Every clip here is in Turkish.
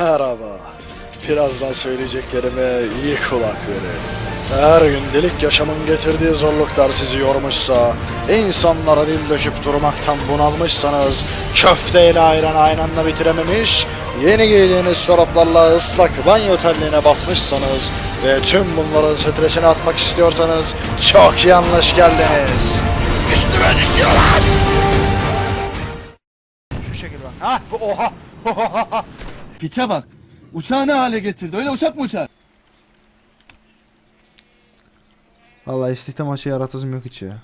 Merhaba. Birazdan söyleyeceklerime iyi kulak verin. Eğer gündelik yaşamın getirdiği zorluklar sizi yormuşsa, insanlara dil döküp durmaktan bunalmışsanız, köfteyle ayran aynı anda bitirememiş, yeni giydiğiniz çoraplarla ıslak banyo telliğine basmışsanız ve tüm bunların stresini atmak istiyorsanız çok yanlış geldiniz. Üstüme düşüyorlar! Şu şekilde bak. Ha bu oha. Piçe bak. Uçağı ne hale getirdi? Öyle uçak mı uçar? Vallahi istihdam açı yaratasım yok hiç ya.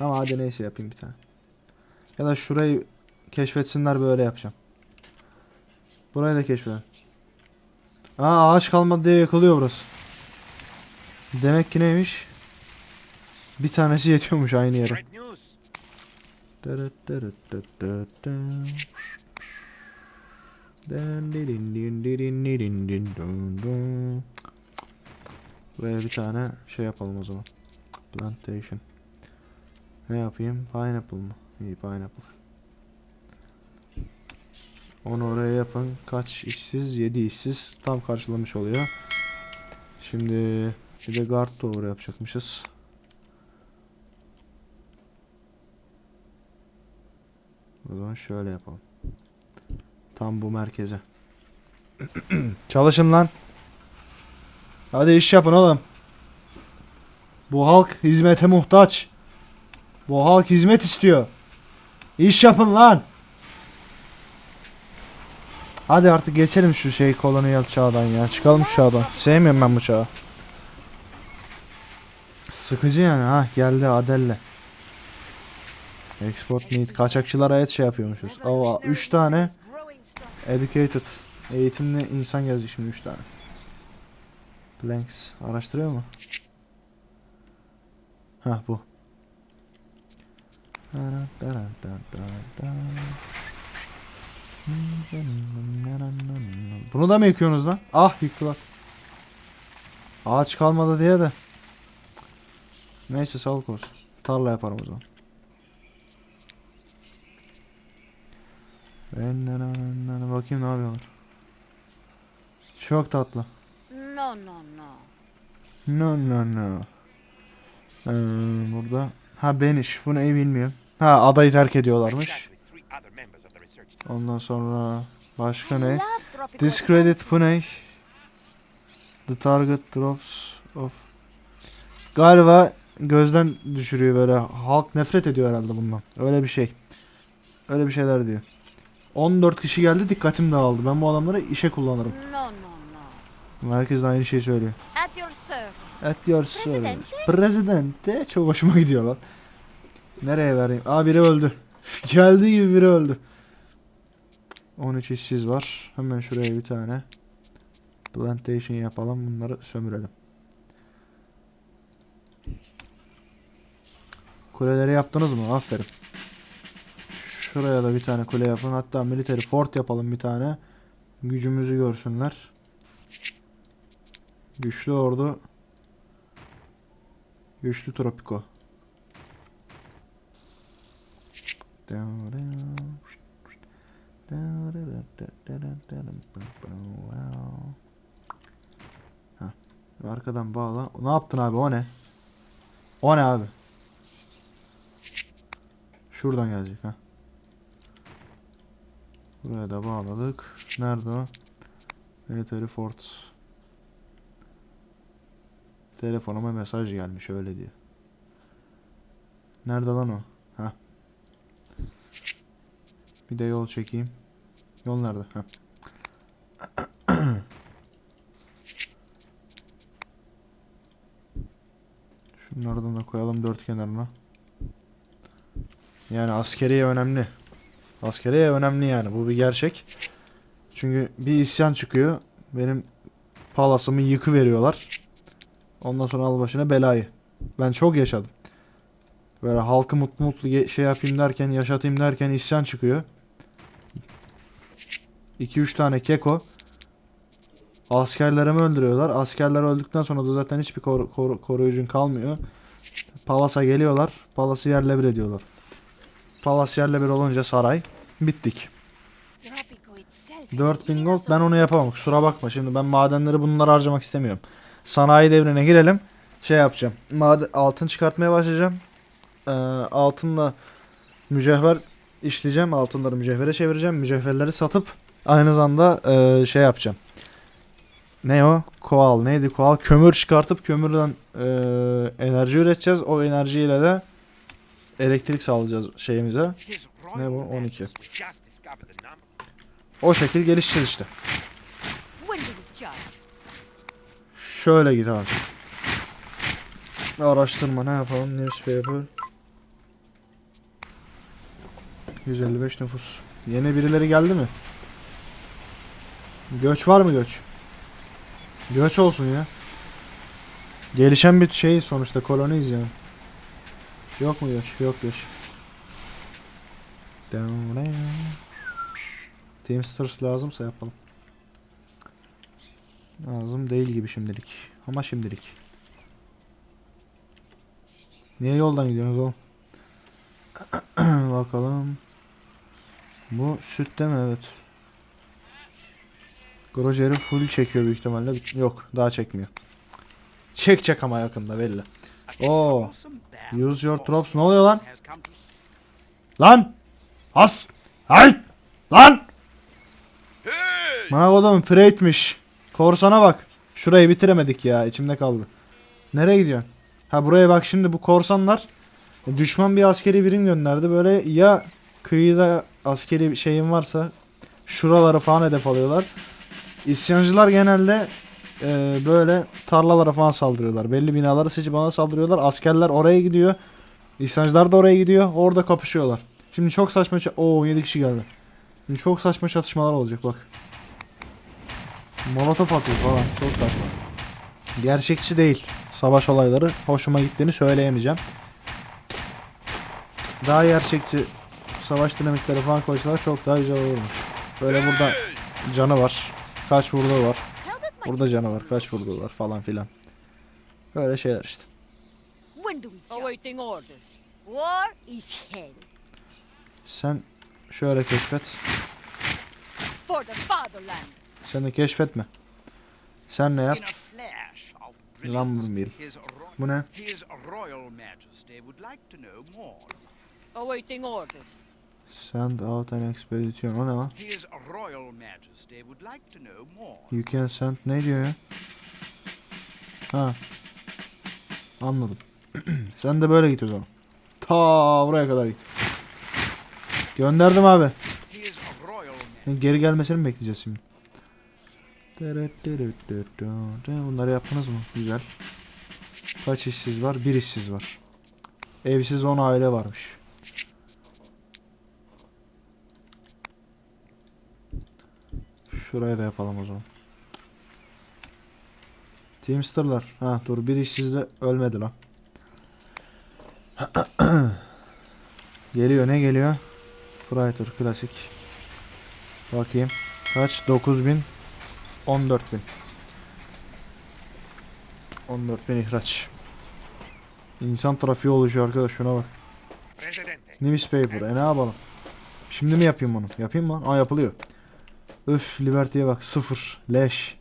Ama hadi neyse yapayım bir tane. Ya da şurayı keşfetsinler böyle yapacağım. Burayı da keşfedin. Aa ağaç kalmadı diye yakılıyor burası. Demek ki neymiş? Bir tanesi yetiyormuş aynı yere. Buraya bir tane şey yapalım o zaman. Plantation. Ne yapayım? Pineapple mı? İyi pineapple. Onu oraya yapın. Kaç işsiz? 7 işsiz. Tam karşılamış oluyor. Şimdi bir de guard tower yapacakmışız. O zaman şöyle yapalım. Tam bu merkeze. Çalışın lan. Hadi iş yapın oğlum. Bu halk hizmete muhtaç. Bu halk hizmet istiyor. İş yapın lan. Hadi artık geçelim şu şey kolonyal çağdan ya. Çıkalım şu çağdan. Sevmiyorum ben bu çağı. Sıkıcı yani ha geldi Adelle. Export need kaçakçılara et şey yapıyormuşuz. Aa 3 tane educated eğitimli insan gelecek şimdi 3 tane. Blanks araştırıyor mu? Ha bu. Bunu da mı yıkıyorsunuz lan? Ah yıktılar. Ağaç kalmadı diye de. Neyse sağlık olsun. Tarla yaparım o zaman. Bakayım ne yapıyorlar. Çok tatlı. No, no, no. No no no. Ee, burada. Ha beniş. Bu neyi bilmiyorum. Ha adayı terk ediyorlarmış. Ondan sonra başka ne? Discredit bu ne? The target drops of. Galiba gözden düşürüyor böyle. Halk nefret ediyor herhalde bundan. Öyle bir şey. Öyle bir şeyler diyor. 14 kişi geldi dikkatim dağıldı. Ben bu adamları işe kullanırım. No, no, no. Herkes de aynı şeyi söylüyor. At your service. At your service. Presidente. Presidente. Çok hoşuma gidiyor lan. Nereye vereyim? Aa biri öldü. Geldiği gibi biri öldü. 13 işsiz var. Hemen şuraya bir tane plantation yapalım. Bunları sömürelim. Kuleleri yaptınız mı? Aferin. Şuraya da bir tane kule yapın. Hatta military fort yapalım bir tane. Gücümüzü görsünler. Güçlü ordu Güçlü Tropiko. Ha. Arkadan bağla. Ne yaptın abi o ne? O ne abi? Şuradan gelecek ha. Buraya da bağladık. Nerede o? Military Fort. Telefonuma mesaj gelmiş öyle diyor. Nerede lan o? Ha. Bir de yol çekeyim. Yol nerede? Ha. Şunlardan da koyalım dört kenarına. Yani askeriye önemli. Askeriye önemli yani bu bir gerçek. Çünkü bir isyan çıkıyor. Benim palasımı yıkı veriyorlar. Ondan sonra al başına belayı. Ben çok yaşadım. Böyle halkı mutlu mutlu şey yapayım derken, yaşatayım derken isyan çıkıyor. 2-3 tane keko. Askerlerimi öldürüyorlar. Askerler öldükten sonra da zaten hiçbir kor- kor- koruyucun kalmıyor. Palas'a geliyorlar. Palas'ı yerle bir ediyorlar. Palas yerle bir olunca saray. Bittik. Tropical itself 4000 gold ben onu yapamam kusura bakma şimdi ben madenleri bunlara harcamak istemiyorum. Sanayi devrine girelim şey yapacağım Maden, altın çıkartmaya başlayacağım Ee, altınla mücevher işleyeceğim altınları mücevhere çevireceğim mücevherleri satıp aynı zamanda e, şey yapacağım. Ne o? Koal neydi koal? Kömür çıkartıp kömürden e, enerji üreteceğiz o enerjiyle de elektrik sağlayacağız şeyimize. Ne bu? bu? 12. 12. O şekil gelişeceğiz işte. Şöyle git abi. Araştırma ne yapalım? Newspaper. 155 nüfus. Yeni birileri geldi mi? Göç var mı göç? Göç olsun ya. Gelişen bir şey sonuçta koloniyiz yani. Yok mu göç? Yok göç. Teamsters lazımsa yapalım. Lazım değil gibi şimdilik. Ama şimdilik. Niye yoldan gidiyorsunuz oğlum? Bakalım. Bu süt değil mi? Evet. Grojeri full çekiyor büyük ihtimalle. Yok daha çekmiyor. Çekecek ama yakında belli. Oo. Use your drops. Ne oluyor lan? Lan! Has! Hay! Lan! Bana adamın preitmiş. Korsana bak. Şurayı bitiremedik ya. içimde kaldı. Nereye gidiyorsun? Ha buraya bak şimdi bu korsanlar e, düşman bir askeri birim gönderdi. Böyle ya kıyıda askeri bir şeyin varsa şuraları falan hedef alıyorlar. İsyancılar genelde e, böyle tarlalara falan saldırıyorlar. Belli binaları seçip bana saldırıyorlar. Askerler oraya gidiyor. İsyancılar da oraya gidiyor. Orada kapışıyorlar. Şimdi çok saçma... ça- Oo 7 kişi geldi. Şimdi çok saçma çatışmalar olacak bak. Molotof atıyor falan. Çok saçma. Gerçekçi değil. Savaş olayları hoşuma gittiğini söyleyemeyeceğim. Daha gerçekçi savaş dinamikleri falan koysalar çok daha güzel olurmuş. Böyle burada canı var. Kaç vurduğu var. Burada canı var. Kaç vurduğu var falan filan. Böyle şeyler işte. when do we judge? Awaiting orders. War is hell. Sen şöyle keşfet. For the fatherland. Sen de keşfetme. Sen ne yap? Mill. Bu ne? His Royal Majesty would like to know more. Awaiting orders. Send out an expedition. O ne lan? His Royal Majesty would like to know more. You can send ne diyor ya? Ha. Anladım. Sen de böyle git o zaman. Ta buraya kadar git. Gönderdim abi. Geri gelmesini mi bekleyeceğiz şimdi? Bunları yaptınız mı? Güzel. Kaç işsiz var? Bir işsiz var. Evsiz 10 aile varmış. Şuraya da yapalım o zaman. Teamster'lar. Ha dur bir işsiz de ölmedi lan. geliyor ne geliyor? Freighter klasik. Bakayım. Kaç? 9000 14000 14000 ihraç. İnsan trafiği oluşuyor arkadaş şuna bak. Newspaper. E ne yapalım? Şimdi mi yapayım onu? Yapayım mı? Aa yapılıyor. Öf Liberty'ye bak. Sıfır. Leş.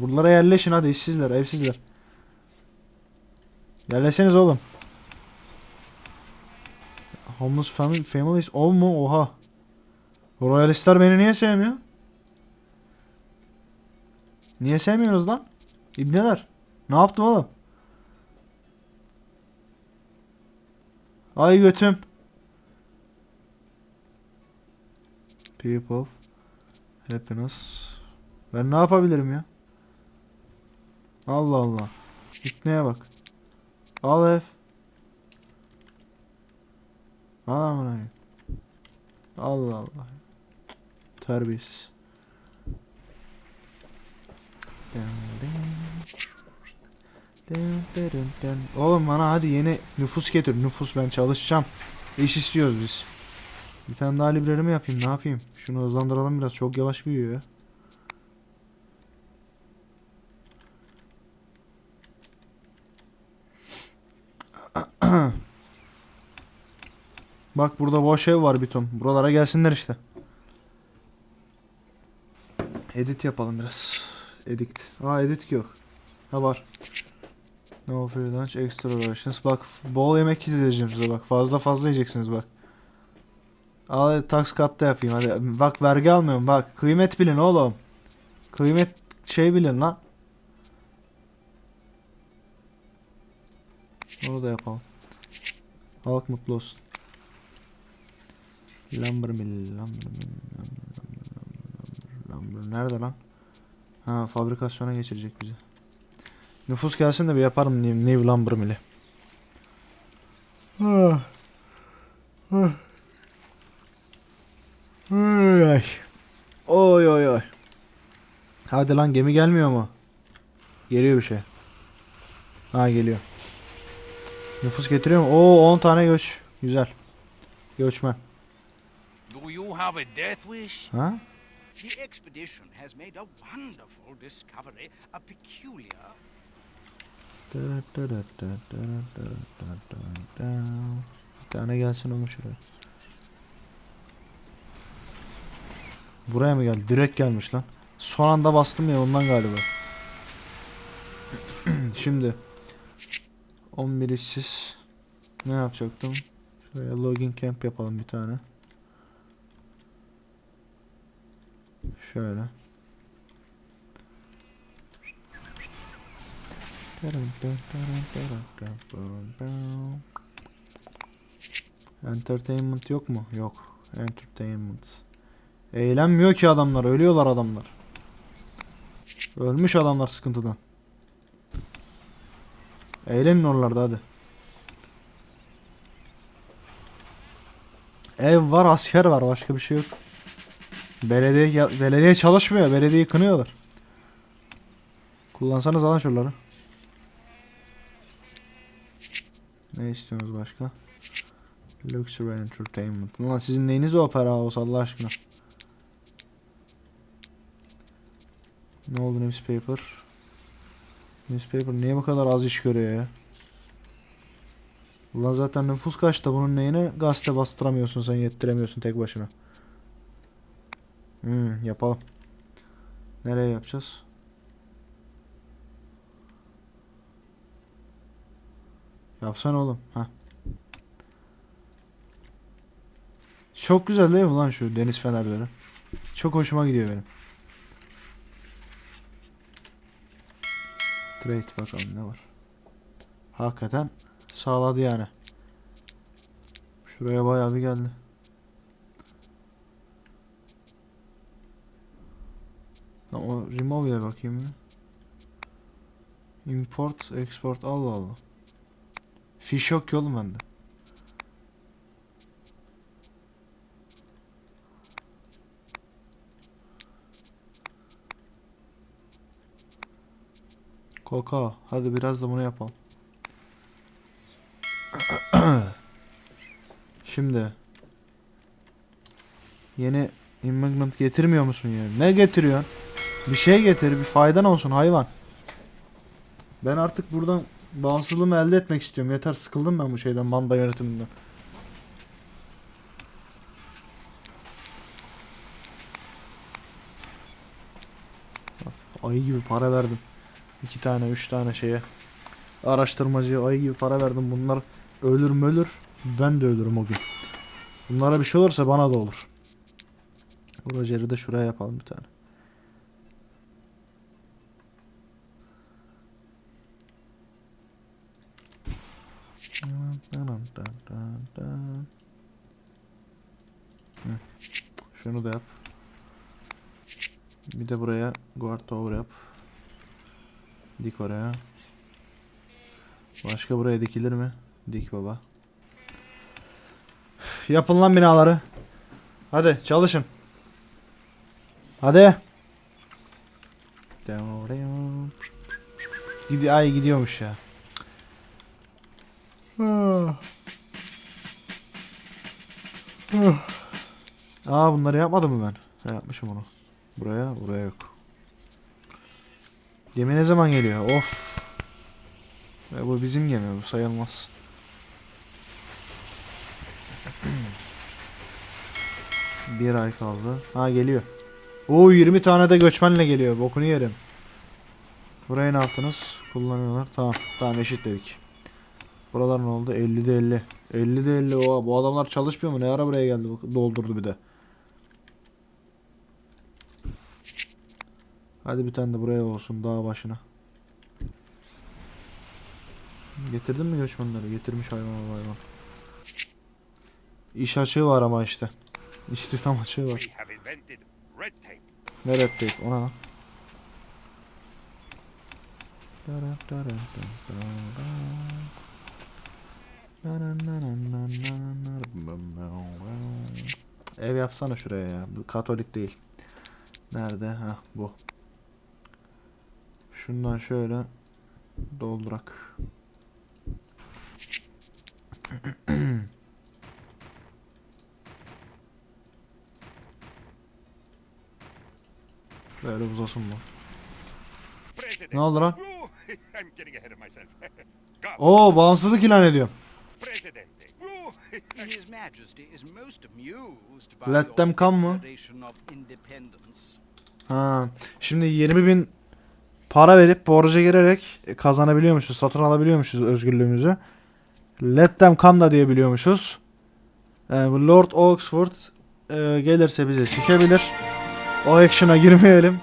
Buralara yerleşin hadi işsizler, evsizler. Yerleşseniz oğlum. Homeless family, families. O mu? Oha. Royalistler beni niye sevmiyor? Niye sevmiyoruz lan? İbneler. Ne yaptım oğlum? Ay götüm. People. Happiness. Ben ne yapabilirim ya? Allah Allah. İpneye bak. Al ev. Al amına koyayım. Allah Allah. Terbiyesiz. Oğlum bana hadi yeni nüfus getir. Nüfus ben çalışacağım. İş istiyoruz biz. Bir tane daha libreri mi yapayım ne yapayım? Şunu hızlandıralım biraz çok yavaş büyüyor ya. Bak burada boş ev var bir ton. Buralara gelsinler işte. Edit yapalım biraz. Edit. Aa edit yok. Ha var. No free lunch, extra rations. Bak bol yemek yedireceğim size bak. Fazla fazla yiyeceksiniz bak. Al tax cut'ta yapayım hadi. Bak vergi almıyorum bak. Kıymet bilin oğlum. Kıymet şey bilin lan. Onu da yapalım. Halk mutlu olsun. Lumber mill, lumber mill, lumber, lumber, lumber. Nerede lan? Ha fabrikasyona geçirecek bizi. Nüfus gelsin de bir yaparım New, new Lumber Mill'i. Ah. Ah. Ay. Oy oy oy. Hadi lan gemi gelmiyor mu? Geliyor bir şey. Ha geliyor. Nüfus getiriyor mu? Oo 10 tane göç. Güzel. Göçmen. Have a death wish? Ha? The expedition has made a wonderful discovery, a peculiar Bir tane gelsin oğlum şuraya. Buraya mı geldi? Direkt gelmiş lan. Son anda bastım ya ondan galiba. Şimdi 11 işsiz ne yapacaktım? Şuraya login camp yapalım bir tane. Şöyle. Entertainment yok mu? Yok. Entertainment. Eğlenmiyor ki adamlar. Ölüyorlar adamlar. Ölmüş adamlar sıkıntıdan. Eğlenin oralarda hadi. Ev var, asker var. Başka bir şey yok. Belediye belediye çalışmıyor. Belediyeyi kınıyorlar. Kullansanız alan şuraları. Ne istiyorsunuz başka? Luxury Entertainment. Ulan sizin neyiniz o opera house Allah aşkına? Ne oldu newspaper? Newspaper niye bu kadar az iş görüyor ya? Ulan zaten nüfus kaçta bunun neyine gazete bastıramıyorsun sen yettiremiyorsun tek başına. Hmm, yapalım. Nereye yapacağız? Yapsana oğlum. Ha. Çok güzel değil mi lan şu deniz fenerleri? Çok hoşuma gidiyor benim. Trade bakalım ne var. Hakikaten sağladı yani. Şuraya bayağı bir geldi. Ama remove ile bakayım ya. Import, export Allah Allah. Fiş yok ki oğlum bende. Koka. Hadi biraz da bunu yapalım. Şimdi. Yeni immigrant getirmiyor musun yani? Ne getiriyorsun? Bir şey getir, bir faydan olsun hayvan. Ben artık buradan bağımsızlığımı elde etmek istiyorum. Yeter sıkıldım ben bu şeyden, banda yönetiminden. Ayı gibi para verdim. İki tane, üç tane şeye. Araştırmacıya ayı gibi para verdim. Bunlar ölür mü ölür. Ben de ölürüm o gün. Bunlara bir şey olursa bana da olur. Roger'i de şuraya yapalım bir tane. Hı. Şunu da yap. Bir de buraya guard tower yap. Dik oraya. Başka buraya dikilir mi? Dik baba. Yapın lan binaları. Hadi çalışın. Hadi. Gidi ay gidiyormuş ya. Aa bunları yapmadım mı ben? Ha, yapmışım onu. Buraya, buraya yok. Gemi ne zaman geliyor? Of. E, bu bizim gemi, bu sayılmaz. Bir ay kaldı. Ha geliyor. Oo 20 tane de göçmenle geliyor. Bokunu yerim. Burayı ne yaptınız? Kullanıyorlar. Tamam. Tamam eşitledik. Buralar ne oldu? 50 de 50. 50 de 50. Oha, bu adamlar çalışmıyor mu? Ne ara buraya geldi? Doldurdu bir de. Hadi bir tane de buraya olsun dağ başına. Getirdin mi göçmenleri? Getirmiş hayvan hayvan. İş açığı var ama işte. İstihdam açığı var. İnvented red tape. Ne reddeyiz ona lan. Ev yapsana şuraya ya. Bu Katolik değil. Nerede? Ha bu. Şundan şöyle doldurak. Böyle uzasın bu. Ne oldu lan? Oo bağımsızlık ilan ediyorum. President. His Majesty is most amused by Let them come mı? Ha. Şimdi 20 bin para verip borca girerek e, kazanabiliyormuşuz, satın alabiliyormuşuz özgürlüğümüzü. Let them come da diyebiliyormuşuz. E, Lord Oxford e, gelirse bizi sikebilir. O action'a girmeyelim.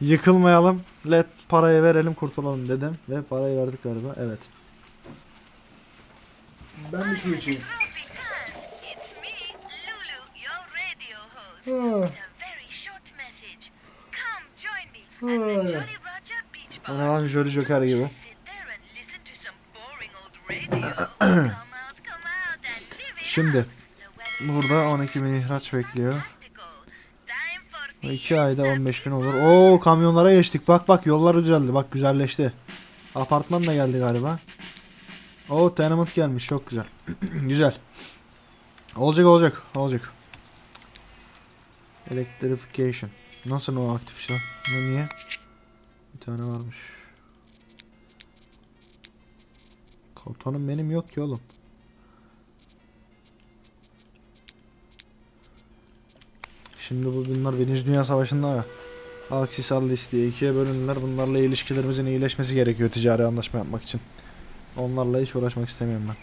Yıkılmayalım. Let parayı verelim kurtulalım dedim. Ve parayı verdik galiba. Evet. Ben bir su içeyim. It's me, Lulu, your radio host. With a very short message. Come join me at the Jolly Roger Beach Bar. Ana lan Jolly Joker gibi. Şimdi burada 12 bin ihraç bekliyor. fantastical. Time for 2 ayda 15 bin olur. Oo kamyonlara geçtik. Bak bak yollar düzeldi. Bak güzelleşti. Apartman da geldi galiba. Oo tenement gelmiş. Çok güzel. güzel. Olacak olacak. Olacak. Electrification. Nasıl o aktif işte? Ne niye? Bir tane varmış. Komutanım benim yok ki oğlum. Şimdi bu bunlar Birinci Dünya Savaşı'nda ya. Aksisal listeye ikiye bölündüler. Bunlarla ilişkilerimizin iyileşmesi gerekiyor ticari anlaşma yapmak için. Onlarla hiç uğraşmak istemiyorum ben.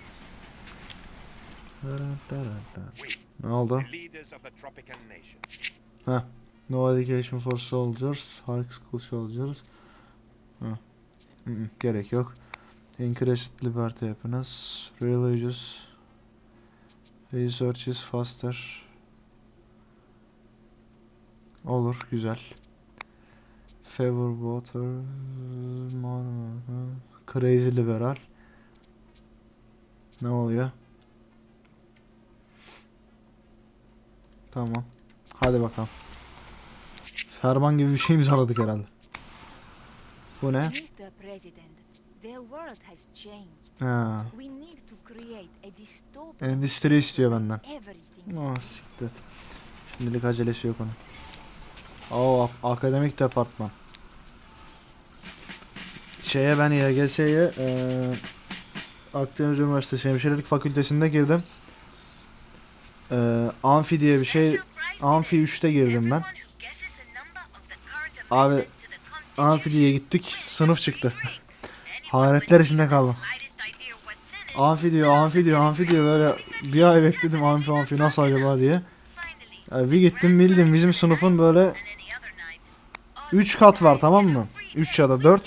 Ne oldu? nations. No education for soldiers, high school soldiers. Hı, Gerek yok. Increased liberty happiness, religious, research is faster. Olur, güzel. Favor water, crazy liberal. Ne oluyor? Tamam. Hadi bakalım. Ferman gibi bir şey imzaladık herhalde. Bu ne? Ha. Endüstri istiyor benden. Oh siktir. Şimdilik acelesi yok onun. Oo ak- akademik departman. Şeye ben YGS'ye eee Akdeniz Üniversitesi Hemşirelik Fakültesinde girdim. Eee amfi diye bir şey Amfi 3'te girdim ben. Abi amfi diye gittik sınıf çıktı. Hayretler içinde kaldım. Amfi diyor, amfi diyor, amfi diyor böyle bir ay bekledim amfi amfi nasıl acaba diye. Yani bir gittim bildim bizim sınıfın böyle 3 kat var tamam mı? 3 ya da 4.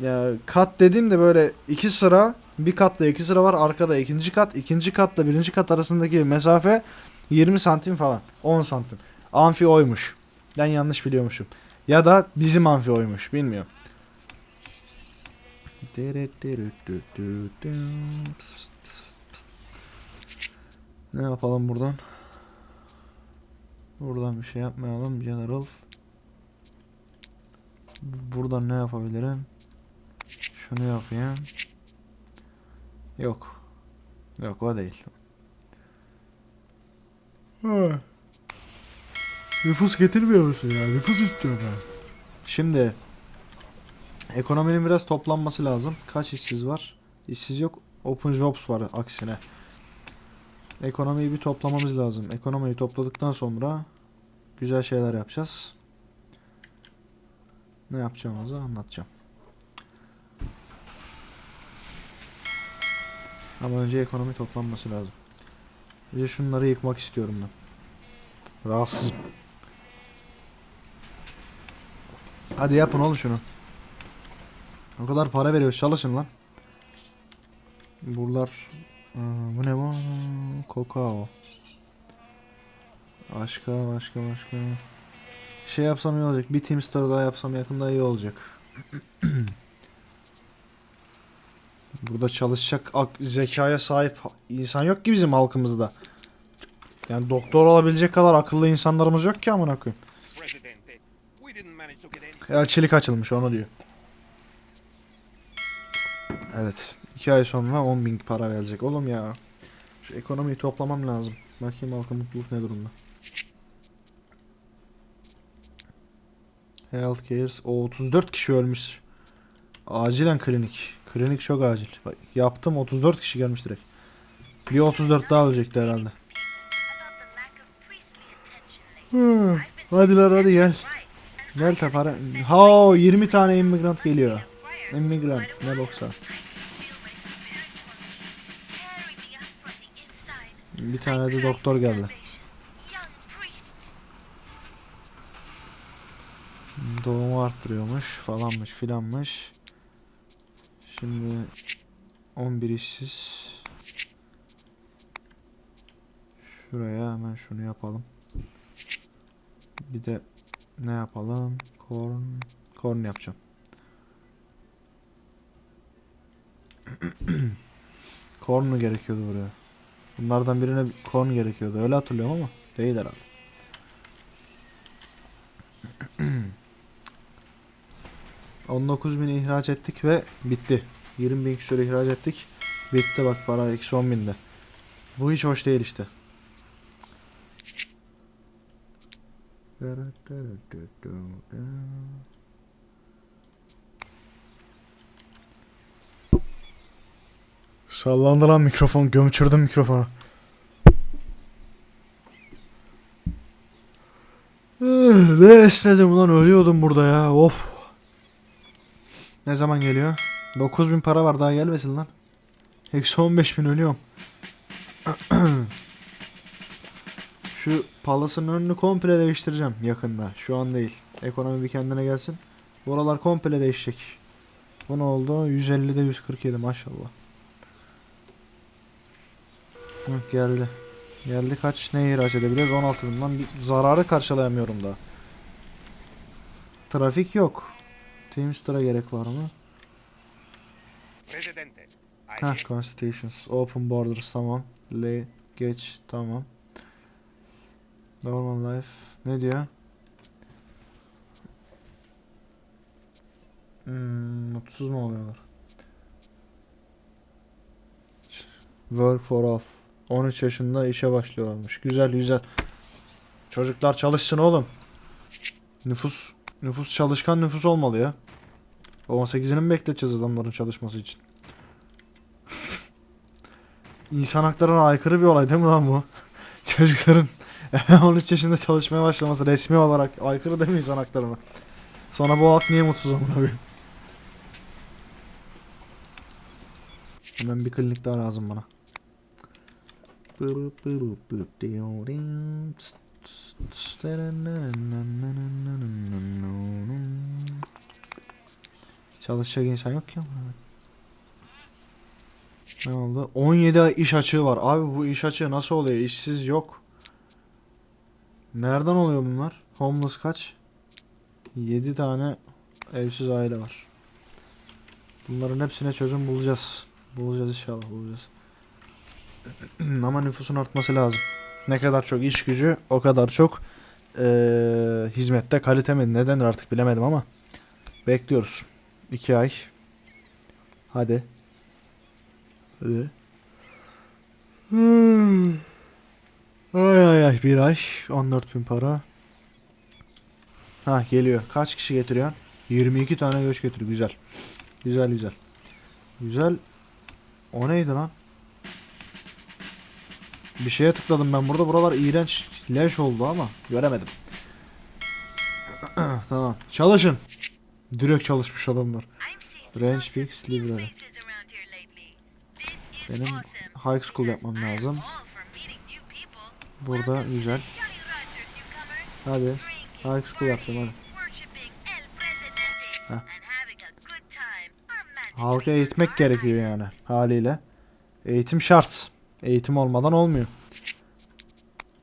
Ya kat dediğim de böyle 2 sıra bir katla 2 sıra var arkada ikinci kat ikinci katla birinci kat arasındaki mesafe 20 santim falan 10 santim. Amfi oymuş. Ben yanlış biliyormuşum. Ya da bizim amfi oymuş bilmiyorum. Ne yapalım buradan? Buradan bir şey yapmayalım. General. Buradan ne yapabilirim? Şunu yapayım. Yok. Yok o değil. Ha. Nüfus getirmiyor musun ya? Nüfus istiyorum ben. Şimdi ekonominin biraz toplanması lazım. Kaç işsiz var? İşsiz yok. Open jobs var aksine. Ekonomiyi bir toplamamız lazım. Ekonomiyi topladıktan sonra güzel şeyler yapacağız. Ne yapacağımızı anlatacağım. Ama önce ekonomi toplanması lazım. De şunları yıkmak istiyorum ben. Rahatsızım. Hadi yapın oğlum şunu. O kadar para veriyoruz çalışın lan. Buralar Aa, bu ne bu? Kokao. Başka başka başka. Şey yapsam iyi olacak. Bir Team Star daha yapsam yakında iyi olacak. Burada çalışacak ak- zekaya sahip insan yok ki bizim halkımızda. Yani doktor olabilecek kadar akıllı insanlarımız yok ki amına koyayım. Elçilik açılmış onu diyor. Evet. 2 ay sonra 10 bin para gelecek. Oğlum ya. Şu ekonomiyi toplamam lazım. Bakayım halkın mutluluk ne durumda. Health cares. O 34 kişi ölmüş. Acilen klinik. Klinik çok acil. Yaptım 34 kişi gelmiş direkt. Bir 34 daha ölecekti herhalde. I've been Hadi gel. Gel tepara. Ha 20 tane immigrant geliyor. Immigrant ne boksa. Bir tane de doktor geldi. Doğumu arttırıyormuş falanmış filanmış. Şimdi 11 işsiz. Şuraya hemen şunu yapalım. Bir de ne yapalım? Corn. Corn yapacağım. corn mu gerekiyordu buraya? Bunlardan birine corn gerekiyordu. Öyle hatırlıyorum ama değil herhalde. 19 bin ihraç ettik ve bitti. 20 bin küsur ihraç ettik. Bitti bak para eksi 10 binde. Bu hiç hoş değil işte. Sallandı lan mikrofon. Gömçürdüm mikrofonu. Ne esnedim lan ölüyordum burada ya. Of. Ne zaman geliyor? 9000 para var daha gelmesin lan. Eksi 15000 ölüyorum. Şu palasın önünü komple değiştireceğim yakında. Şu an değil. Ekonomi bir kendine gelsin. Buralar komple değişecek. Bu ne oldu? 150'de 147 maşallah. Hı, geldi. Geldi kaç ne ihraç edebiliyoruz? 16 bin lan. Bir zararı karşılayamıyorum daha. Trafik yok. Teamster'a gerek var mı? Ha, Constitutions, Open Borders tamam. Le geç tamam. Normal Life ne diyor? Hmm, mutsuz mu oluyorlar? Work for all. 13 yaşında işe başlıyorlarmış. Güzel güzel. Çocuklar çalışsın oğlum. Nüfus nüfus çalışkan nüfus olmalı ya. 18'ini mi bekleteceğiz adamların çalışması için? İnsan haklarına aykırı bir olay değil mi lan bu? Çocukların 13 yaşında çalışmaya başlaması resmi olarak aykırı değil mi insan haklarına? Sonra bu halk niye mutsuz amına koyayım? Hemen bir klinik daha lazım bana. Çalışacak insan yok ki. Ne oldu? 17 ay iş açığı var. Abi bu iş açığı nasıl oluyor? İşsiz yok. Nereden oluyor bunlar? Homeless kaç? 7 tane evsiz aile var. Bunların hepsine çözüm bulacağız. Bulacağız inşallah bulacağız. Ama nüfusun artması lazım. Ne kadar çok iş gücü o kadar çok eee, hizmette kalite mi ne denir artık bilemedim ama bekliyoruz. 2 ay. Hadi. Hadi. Hmm. Ay ay ay bir ay 14 bin para. Ha geliyor. Kaç kişi getiriyor? 22 tane göç getiriyor. Güzel. Güzel güzel. Güzel. O neydi lan? Bir şeye tıkladım ben burada. Buralar iğrenç leş oldu ama göremedim. tamam. Çalışın. Direkt çalışmış adamlar. Range new Library. Benim high school yapmam lazım. Burada güzel. Hadi. High school yapacağım hadi. Heh. Halka eğitmek gerekiyor yani haliyle. Eğitim şart. Eğitim olmadan olmuyor.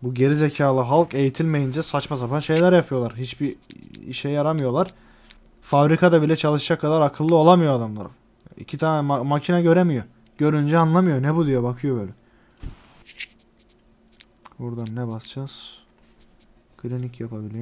Bu geri zekalı halk eğitilmeyince saçma sapan şeyler yapıyorlar. Hiçbir işe yaramıyorlar. Fabrikada bile çalışacak kadar akıllı olamıyor adamlar. İki tane ma- makine göremiyor. Görünce anlamıyor. Ne bu diyor bakıyor böyle. Buradan ne basacağız? Klinik yapabiliyor.